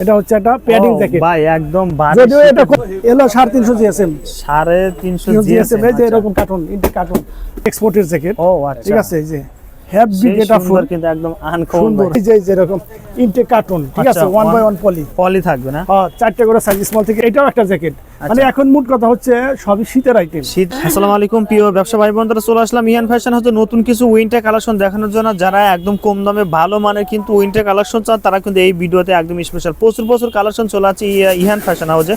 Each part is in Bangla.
এটা হচ্ছে একটা প্যাডিং জ্যাকেট ভাই একদম যদিও এটা এলো সাড়ে তিনশো জিএসএম সাড়ে তিনশো জিএসএম এই যে এরকম কার্টুন ইন্টি কার্টুন এক্সপোর্টের জ্যাকেট ও আচ্ছা। ঠিক আছে এই যে। সুন্দর ফুল কিন্তু একদম আনকমন এই যে এই যে এরকম কার্টুন ঠিক আছে? আচ্ছা, one by one poly poly থাকবে না? হ্যাঁ চারটে করে সাইজ স্মল থেকে এটাও একটা জ্যাকেট মানে এখন মোট কথা হচ্ছে সবই শীতের আইটেম শীত আসসালামু আলাইকুম প্রিয় ব্যবসা ভাই বোনরা চলে আসলাম। ইয়ান ফ্যাশন হচ্ছে নতুন কিছু উইন্টার কালেকশন দেখানোর জন্য। যারা একদম কম দামে ভালো মানের কিন্তু উইন্টার কালেকশন চান তারা কিন্তু এই ভিডিওতে একদম স্পেশাল প্রচুর প্রচুর কালেকশন চলে আছে ইয়া- ইহান ফ্যাশন হাউসে।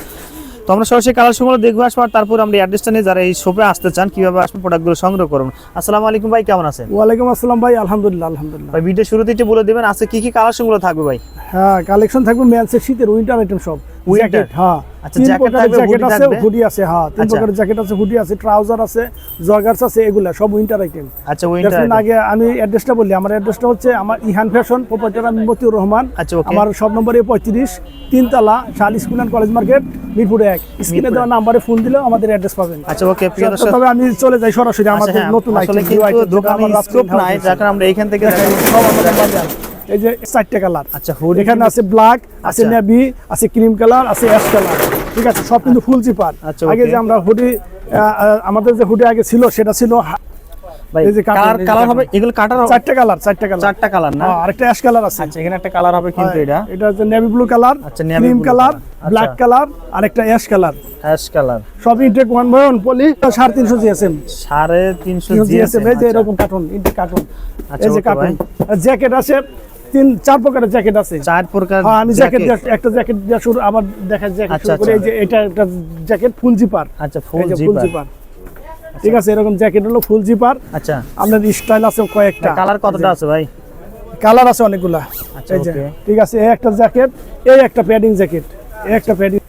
তো আমরা সরাসরি সময় দেখব আসবার তারপর আমরা অ্যাড্রেসটা নিয়ে যারা এই শোপে আসতে চান কীভাবে আসবেন প্রোডাক্টগুলো সংগ্রহ করুন। আসসালামু আলাইকুম ভাই কেমন আছেন? ওয়ালাইকুম আসসালাম ভাই আলহামদুলিল্লাহ আলহামদুলিল্লাহ। ভাই ভিডিও শুরুতে একটু বলে দেবেন আছে কি কি কালেকশনগুলো থাকবে ভাই? হ্যাঁ কালেকশন থাকবে মেন্সের শীতের উইন্টার আইটেম সব উইন্টার হ্যাঁ। আচ্ছা, তিন jacket প্রকারের থাকবে, জ্যাকেট আছে হুডি আছে হ্যাঁ তিন আচ্ছা। প্রকারের জ্যাকেট আছে হুডি আছে ট্রাউজার আছে জগার্স আছে এগুলা সব উইন্টার আইটেম আচ্ছা উইন্টার আগে আমি অ্যাড্রেসটা বলি আমার অ্যাড্রেসটা হচ্ছে আমার ইহান ফ্যাশন প্রোপাইটার আমি মতিউর রহমান। আচ্ছা, আমার সব নম্বরে পঁয়ত্রিশ তিনতলা শাল school and college market Mirpur এক। স্ক্রিনে দেওয়া নাম্বারে ফোন দিলেও আমাদের অ্যাড্রেস পাবেন। আচ্ছা ওকে প্রিয় দর্শক। তবে আমি চলে যাই সরাসরি আমাদের হ্যাঁ, নতুন আসলে আইটেম দোকানে স্কোপ নাই যার কারণে আমরা এইখান থেকে সব আমাদের বাজার। এই যে চারটে কালার আচ্ছা এখানে আছে ব্ল্যাক আছে। নেভি আছে ক্রিম কালার আছে অ্যাশ কালার ঠিক আছে সব কিন্তু ফুল জিপার। আচ্ছা, আগে যে আমরা হুডি আমাদের যে হুডি আগে ছিল সেটা ছিল হা- ভাই এই যে কাটার, কালার এই যে কালার কাটার। হবে? এগুলো কাটার চারটে কালার চারটে কালার। চারটা কালার না? আরেকটা অ্যাশ কালার আছে। আচ্ছা এখানে একটা কালার হবে কিন্তু এটা। এটা হচ্ছে নেভি ব্লু কালার আচ্ছা, ক্রিম কালার ব্ল্যাক আচ্ছা। কালার আরেকটা অ্যাশ কালার। Ash colour. সব intake one by one poly সাড়ে তিনশো জিএসএম সাড়ে তিনশো জিএসএম এই যে এরকম কার্টুন ইনটেক কার্টুন আচ্ছা, এই যে okay কার্টুন জ্যাকেট আছে তিন চার প্রকারের জ্যাকেট আছে। চার প্রকার হ্যাঁ আমি জ্যাকেট একটা জ্যাকেট শুরু আবার দেখা জ্যাকেট আচ্ছা, শুরু করে। এই আচ্ছা। যে এটা একটা জ্যাকেট ফুল জিপার আচ্ছা ফুল জিপার জিপার ঠিক আছে এরকম জ্যাকেট হলো ফুল জিপার আচ্ছা। আপনার স্টাইল আছে কয়েকটা। কালার কতটা আছে ভাই? কালার আছে অনেকগুলা। আচ্ছা, ঠিক আছে এই একটা জ্যাকেট এই একটা প্যাডিং জ্যাকেট এই একটা প্যাডিং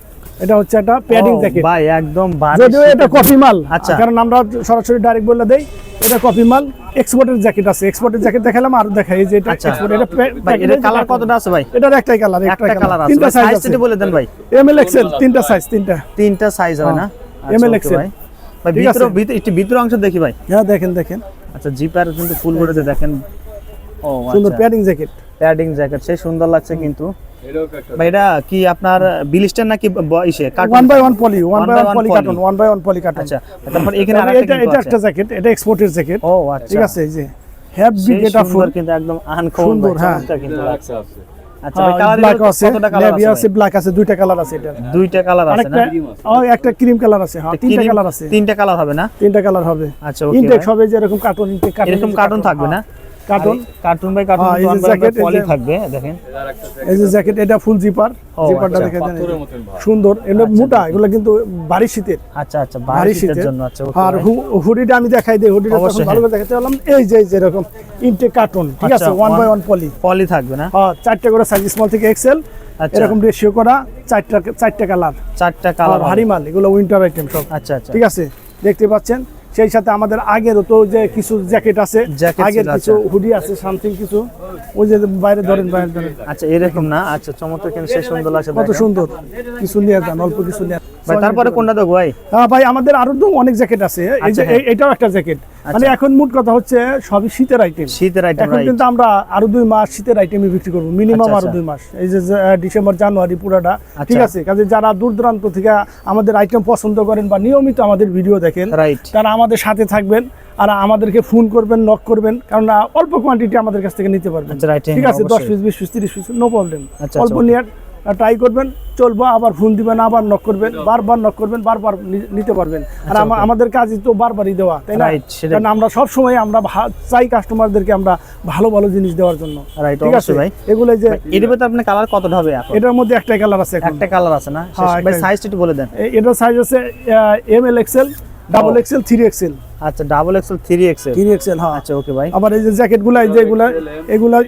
এটা হচ্ছে একটা প্যাডিং জ্যাকেট ভাই একদম যদিও এটা কপি মাল। আচ্ছা। কারণ আমরা সরাসরি ডাইরেক্ট বলে দেই এটা কপি মাল এক্সপোর্টের জ্যাকেট আছে। এক্সপোর্টের জ্যাকেট দেখালাম আর দেখাই এই যে এটা আচ্ছা। এক্সপোর্ট এটা ভাই যে কালার কতটা আছে ভাই? এটার একটাই কালার একটা কালার আছে। তিনটা সাইজ আছে। বলে দেন ভাই। এম এল এক্সেল তিনটা সাইজ তিনটা। তিনটা সাইজ হবে না? এম এল এক্সেল ভাই। ভিতর ভিতর। একটু ভিতর অংশ দেখি ভাই। হ্যাঁ দেখেন দেখেন। আচ্ছা জিপার কিন্তু ফুল বডিতে দেখেন। ও সুন্দর আচ্ছা। প্যাডিং জ্যাকেট প্যাডিং জ্যাকেট সেই সুন্দর লাগছে কিন্তু। এটা কি আপনার বিলিস্টার নাকি ইসে one by one poly one by one poly carton one by one poly carton আচ্ছা তারপর এখানে এটা এটা একটা জ্যাকেট এটা এক্সপোর্টের জ্যাকেট ও আচ্ছা। ঠিক আছে এই যে হ্যাভি সেই এটা ফুল কিন্তু একদম আনকমন সুন্দর, হ্যাঁ। কিন্তু লাগছে। আচ্ছা ব্ল্যাক আছে নেভি আছে আছে ব্ল্যাক আছে দুইটা কালার আছে এটা। দুইটা কালার আছে না ও একটা ক্রিম কালার আছে হ্যাঁ তিনটা কালার আছে। তিনটা কালার হবে না? তিনটা কালার হবে। আচ্ছা ইনটেক ইনটেক কার্টুন এরকম কার্টুন থাকবে না? কার্টুন কার্টুন বাই কার্টুন হ্যাঁ, এই যে jacket, পলি থাকবে দেখেন। এই যে জ্যাকেট এটা ফুল জিপার জিপারটা আচ্ছা। দেখে দেন সুন্দর। এগুলো মোটা এগুলো কিন্তু ভারী শীতের। আচ্ছা আচ্ছা শীতের জন্য আচ্ছা আর হুডিটা আমি দেখাই দিই। হুডিটা তখন ভালো করে দেখাতে পারলাম এই যে ইনটেক কার্টুন ঠিক আচ্ছা, আছে? One by one poly poly থাকবে না? হ্যাঁ চারটে করে সাইজ স্মল থেকে এক্সেল আচ্ছা। এরকম রেশিও করা চারটা চারটে কালার চারটা কালার ভারী মাল এগুলো উইন্টার আইটেম সব। আচ্ছা আচ্ছা। ঠিক আছে? দেখতে পাচ্ছেন? সেই সাথে আমাদের আগেরও তো যে কিছু জ্যাকেট আছে আগের কিছু আচ্ছা। হুডি আছে সামথিং কিছু। ওই যে বাইরে ধরেন বাইরে ধরেন। আচ্ছা এরকম না? আচ্ছা চমৎকার কিন্তু সেই সুন্দর লাগছে কত সুন্দর। কিছু নিয়ে যান অল্প কিছু নিয়ে। ভাই তারপরে কোনটা দেখো ভাই? হ্যাঁ ভাই আমাদের আরও তো অনেক জ্যাকেট আছে। এই আচ্ছা, যে হ্যাঁ। এটাও একটা জ্যাকেট। মানে এখন মোট কথা হচ্ছে সবই শীতের আইটেম শীতের আইটেম এখন কিন্তু আমরা আরও দুই মাস শীতের আইটেমই বিক্রি করব মিনিমাম আচ্ছা, আরও আচ্ছা। দুই মাস। এই যে ডিসেম্বর জানুয়ারি পুরাটা। ঠিক আচ্ছা। আছে? কাজে যারা দূর দূরান্ত থেকে আমাদের আইটেম পছন্দ করেন বা নিয়মিত আমাদের ভিডিও দেখেন তারা আমাদের সাথে থাকবেন আর আমাদেরকে ফোন করবেন নক করবেন কারণ অল্প কোয়ান্টিটি আমাদের কাছ থেকে নিতে পারবেন। আচ্ছা, ঠিক আছে? দশ। পিস বিশ পিস তিরিশ পিস নো প্রবলেম আচ্ছা, অল্প আচ্ছা, নিয়ে ট্রাই করবেন চলবো আবার ফোন দিবেন আবার নক করবেন বারবার নক করবেন বারবার নিতে পারবেন। আর আমাদের কাজই তো বারবারই দেওয়া তাই না? আচ্ছা। কারণ আমরা সব সময় আমরা চাই কাস্টমারদেরকে আমরা ভালো ভালো জিনিস দেওয়ার জন্য। রাইট ঠিক আছে? ভাই। এগুলো যে এর ভিতরে আপনার কালার কতটা হবে এখন? এটার মধ্যে একটাই কালার আছে একটা কালার আছে না? হ্যাঁ, ভাই। সাইজটা একটু বলে দেন। এটার সাইজ আছে M L XL double. XL three XL আচ্ছা double XL three XL three XL হ্যাঁ। আচ্ছা ওকে ভাই। আবার এই যে জ্যাকেটগুলা এই যে এগুলা এগুলা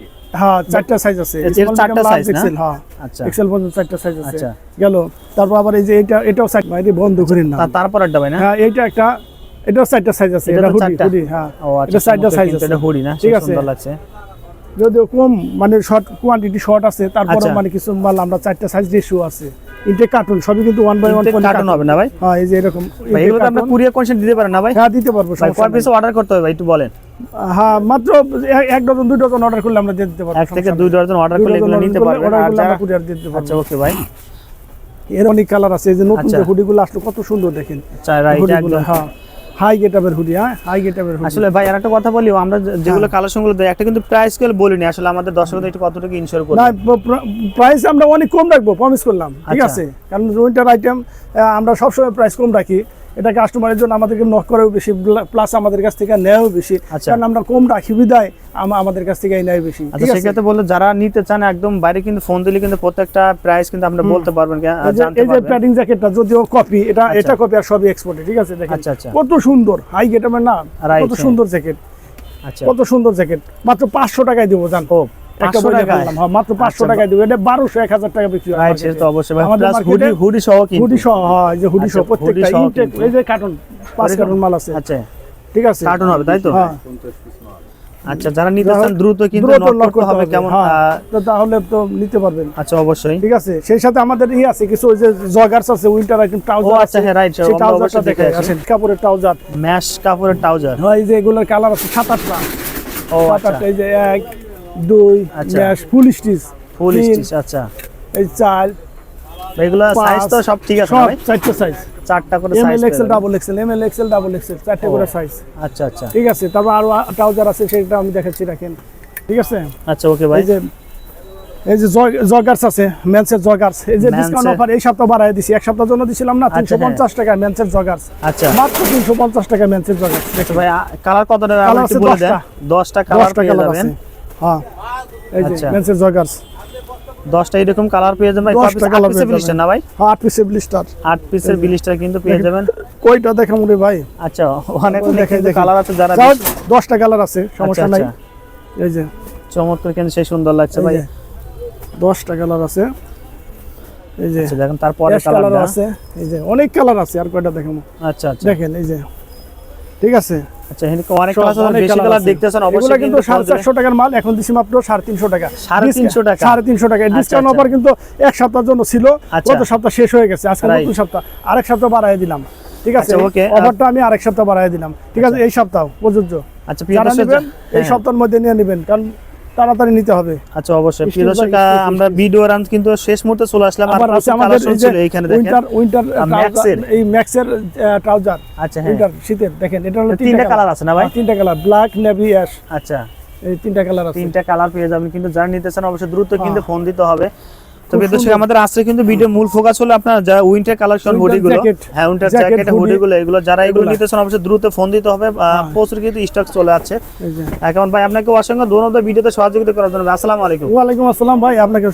হ্যাঁ চারটা সাইজ আছে। এর চারটা medium, large, size না? XL, হ্যাঁ। আচ্ছা। এক্সেল পর্যন্ত চারটা সাইজ আছে। আচ্ছা। গেল তারপর আবার এই যে এটা এটাও সাইজ বাইরে বন্ধ করেন না। তারপর একটা ভাই না? হ্যাঁ এইটা একটা এটাও চারটা সাইজ আছে। এটা এটা হুডি হুডি হ্যাঁ। ও আচ্ছা চারটা সাইজ আছে এটা হুডি না? ঠিক আছে। সুন্দর লাগছে। যদিও কম মানে শর্ট কোয়ান্টিটি শর্ট আছে তারপরে আচ্ছা। মানে কিছু মাল আমরা চারটা সাইজ রেশিও আছে। ইনটেক কার্টুন সবই কিন্তু ওয়ান বাই ওয়ান কার্টন হবে না ভাই? হ্যাঁ এই যে এরকম এগুলো তো আপনি কুরিয়ার কন্ডিশন দিতে পারেন না ভাই? হ্যাঁ দিতে পারব সমস্যা পিস অর্ডার করতে হবে ভাই একটু বলেন। হ্যাঁ মাত্র এক- এক ডজন দুই ডজন অর্ডার করলে আমরা দিয়ে দিতে পারব এক থেকে দুই ডজন অর্ডার করলে এগুলো নিতে করলে পারবেন। করলে আমরা যারা দিয়ে দিতে আচ্ছা ওকে ভাই এর অনেক কালার আছে এই যে নতুন যে আচ্ছা। হুডিগুলো আসলো কত সুন্দর দেখেন। আচ্ছা রাইট একদম। হ্যাঁ হাই হুডি হ্যাঁ হাই হুডি আসলে ভাই কথা বলি আমরা যেগুলো একটা কিন্তু প্রাইস স্কেল বলিনি। আসলে আমাদের দর্শকদের একটু কতটুকু ইনশোর করবে? না প্রাইস আমরা অনেক কম রাখব প্রমিস করলাম ঠিক আচ্ছা। আছে? কারণ উইন্টার আইটেম আমরা সবসময় প্রাইস কম রাখি। এটা কাস্টমারের জন্য আমাদেরকে নক করেও বেশি প্লাস আমাদের কাছ থেকে নেওয়াও বেশি। আচ্ছা। কারণ আমরা কম রাখি বিদায় আমাদের কাছ থেকে নেয় বেশি। আচ্ছা সেক্ষেত্রে বললে যারা নিতে চান একদম বাইরে কিন্তু ফোন দিলে কিন্তু প্রত্যেকটা প্রাইস কিন্তু আমরা বলতে পারবেন এই যে- প্যাডিং জ্যাকেটটা যদিও কপি এটা আচ্ছা। এটা কপি আর সবই এক্সপোর্টে ঠিক আছে? দেখেন। কত সুন্দর। হাই গেটামের না Right, কত। সুন্দর জ্যাকেট আচ্ছা। কত সুন্দর জ্যাকেট মাত্র পাঁচশো টাকায় দেবো জান। ও একটা 500 বইটা টাকায়? বললাম, হ্যাঁ, মাত্র পাঁচশো আচ্ছা, টাকায় দেবো। এটা বারোশো এক হাজার টাকা বিক্রি হয় সেটা তো অবশ্যই। ভাই আমাদের প্লাস market হুডি হুডি সহ হুডি সহ হয় যে হুডি আচ্ছা, সহ প্রত্যেকটা ইনটেক এই যে কার্টন পাঁচ কার্টন মাল আছে। আচ্ছা। ঠিক আছে? কার্টুন হবে তাই তো? হ্যাঁ। আচ্ছা যারা নিতে চান দ্রুত কিন্তু নক করতে হবে কেমন হ্যাঁ, তো তাহলে তো নিতে পারবেন। আচ্ছা অবশ্যই। ঠিক আছে? সেই সাথে আমাদের ই আছে কিছু ওই যে জগার্স আছে উইন্টার আইটেম ট্রাউজার আচ্ছা হ্যাঁ রাইট সেই ট্রাউজারটা দেখে দেখে আসেন কাপড়ের ট্রাউজার ম্যাশ কাপড়ের ট্রাউজার হয় এই যে এগুলোর কালার আছে সাত আটটা। ও আচ্ছা। এই যে এক দুই আচ্ছা। Mesh full stitch full stitch আচ্ছা। এই চার এগুলো সাইজ তো সব ঠিক আছে সব ভাই? চারটে সাইজ চারটা করে size L XL double XL M L XL double XL চারটে। করে সাইজ আচ্ছা আচ্ছা। ঠিক আছে তারপর আরও ট্রাউজার আছে সেটা আমি দেখাচ্ছি রাখেন। ঠিক আছে? আচ্ছা ওকে ভাই। এই যে এই যে জগার্স আছে মেন্সের জগার্স এই যে ডিসকাউন্ট অফার এই সপ্তাহ বাড়ায় দিছি। এক সপ্তাহ জন্য দিছিলাম না আচ্ছা, তিনশো পঞ্চাশ টাকা মেন্সের জগার্স আচ্ছা। মাত্র তিনশো পঞ্চাশ টাকা মেন্সের জগার্স আচ্ছা ভাই কালার কত টাকা বলে দেন। 10টা। 10টা কালার পেয়ে কালার যাবেন। হ্যাঁ। এই যে আচ্ছা। মেন্সের জগার্স 10টা এরকম কালার পেয়ে যাবেন ভাই। 10টা colour পেয়ে না ভাই? হ্যাঁ পিসের ব্লিস্টার 8 পিসের বিলিস্টার কিন্তু পেয়ে যাবেন। কয়টা দেখাম রে ভাই? আচ্ছা অনেক কালার আছে যারা কালার আছে সমস্যা আচ্ছা, নাই। আচ্ছা। এই যে। চমৎকার কিন্তু সেই সুন্দর লাগছে ভাই। কালার আছে। এই যে দেখেন তারপরে কালারটা আছে। এই যে অনেক কালার আছে আর কয়টা আচ্ছা আচ্ছা। দেখেন এই যে। ঠিক আছে? আচ্ছা এখানে অনেক সব কালার আছে। অনেক বেশি কালার দেখতেছেন অবশ্যই কিন্তু সাড়ে চারশো টাকার মাল এখন দিছি মাত্র সাড়ে তিনশো টাকা। সাড়ে তিনশো টাকা? সাড়ে তিনশো টাকা। ডিসকাউন্ট আচ্ছা। অফার কিন্তু এক সপ্তাহের জন্য ছিল। আচ্ছা। গত সপ্তাহ শেষ হয়ে গেছে। আজকে. নতুন সপ্তাহ। আরেক সপ্তাহ দিলাম। ঠিক আছে? আচ্ছা. অফারটা আমি আরেক সপ্তাহ বাড়াই দিলাম। ঠিক আছে? এই সপ্তাহ প্রযোজ্য। আচ্ছা এই হ্যাঁ। সপ্তাহের মধ্যে নিয়ে নেবেন। কারণ তাড়াতাড়ি নিতে হবে। আচ্ছা অবশ্যই। প্রিয় দর্শক আমরা ভিডিও রান কিন্তু শেষ মুহূর্তে চলে আসলাম। আর আছে আমাদের এইখানে দেখেন। উইন্টার উইন্টার ম্যাক্সের এই ম্যাক্সের ট্রাউজার আচ্ছা হ্যাঁ। উইন্টার শীতের দেখেন এটা হলো তিনটা কালার আছে না ভাই? তিনটা কালার ব্ল্যাক নেভি অ্যাশ আচ্ছা। এই তিনটা কালার আছে। তিনটা কালার পেয়ে যাবেন কিন্তু যারা নিতে চান অবশ্যই দ্রুত কিন্তু হ্যাঁ। ফোন দিতে হবে। তো খুব দর্শক আমাদের আজকে কিন্তু ভিডিও মূল ফোকাস হলো আপনার যা উইন্টার কালেকশন হুডি গুলো। হ্যাঁ উইন্টার জ্যাকেট হুডি গুলো এগুলো যারা এগুলো নিতে চান অবশ্যই দ্রুত ফোন দিতে হবে। হ্যাঁ। প্রচুর কিন্তু স্টক চলে আছে। এখন ভাই আপনাকে অসংখ্য ধন্যবাদ ভিডিওতে সহযোগিতা করার জন্য। আসসালামু আলাইকুম। ওয়া আলাইকুম আসসালাম ভাই আপনাকে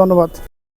ধন্যবাদ।